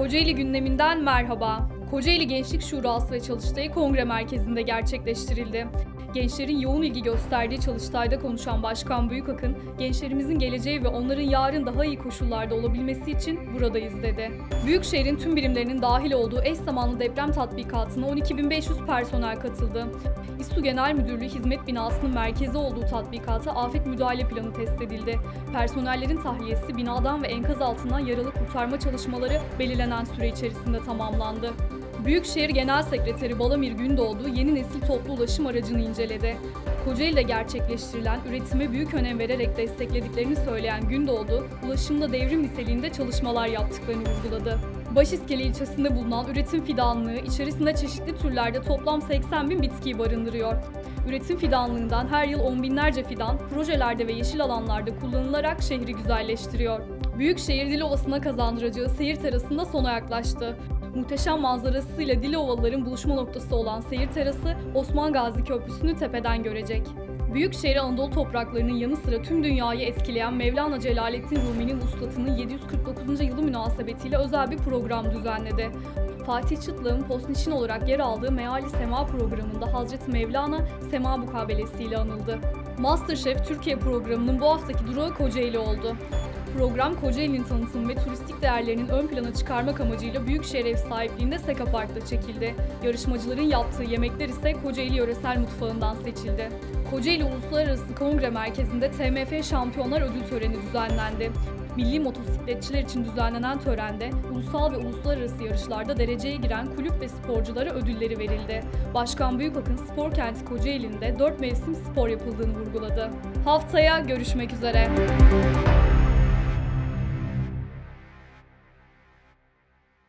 Kocaeli gündeminden merhaba. Kocaeli Gençlik Şurası ve Çalıştay Kongre Merkezi'nde gerçekleştirildi. Gençlerin yoğun ilgi gösterdiği çalıştayda konuşan Başkan Büyükakın, gençlerimizin geleceği ve onların yarın daha iyi koşullarda olabilmesi için buradayız dedi. Büyükşehir'in tüm birimlerinin dahil olduğu eş zamanlı deprem tatbikatına 12.500 personel katıldı. İSTU Genel Müdürlüğü Hizmet Binası'nın merkezi olduğu tatbikata afet müdahale planı test edildi. Personellerin tahliyesi binadan ve enkaz altından yaralı kurtarma çalışmaları belirlenen süre içerisinde tamamlandı. Büyükşehir Genel Sekreteri Balamir Gündoğdu yeni nesil toplu ulaşım aracını inceledi. Kocaeli'de gerçekleştirilen üretime büyük önem vererek desteklediklerini söyleyen Gündoğdu, ulaşımda devrim niteliğinde çalışmalar yaptıklarını vurguladı. Başiskele ilçesinde bulunan üretim fidanlığı içerisinde çeşitli türlerde toplam 80 bin bitkiyi barındırıyor. Üretim fidanlığından her yıl on binlerce fidan projelerde ve yeşil alanlarda kullanılarak şehri güzelleştiriyor. Büyükşehir Dilovası'na kazandıracağı seyir terasında sona yaklaştı. Muhteşem manzarasıyla Dilovalıların buluşma noktası olan seyir terası Osman Gazi Köprüsü'nü tepeden görecek. Büyükşehir Anadolu topraklarının yanı sıra tüm dünyayı etkileyen Mevlana Celaleddin Rumi'nin uslatının 749. yılı münasebetiyle özel bir program düzenledi. Fatih Çıtlık'ın postniçin olarak yer aldığı Meali Sema programında Hazreti Mevlana Sema mukabelesiyle anıldı. Masterchef Türkiye programının bu haftaki durağı Kocaeli oldu. Program Kocaeli'nin tanıtım ve turistik değerlerinin ön plana çıkarmak amacıyla Büyükşehir ev sahipliğinde Seka Park'ta çekildi. Yarışmacıların yaptığı yemekler ise Kocaeli yöresel mutfağından seçildi. Kocaeli Uluslararası Kongre Merkezi'nde TMF Şampiyonlar Ödül Töreni düzenlendi. Milli motosikletçiler için düzenlenen törende ulusal ve uluslararası yarışlarda dereceye giren kulüp ve sporculara ödülleri verildi. Başkan Büyükakın spor kenti Kocaeli'nde 4 mevsim spor yapıldığını vurguladı. Haftaya görüşmek üzere.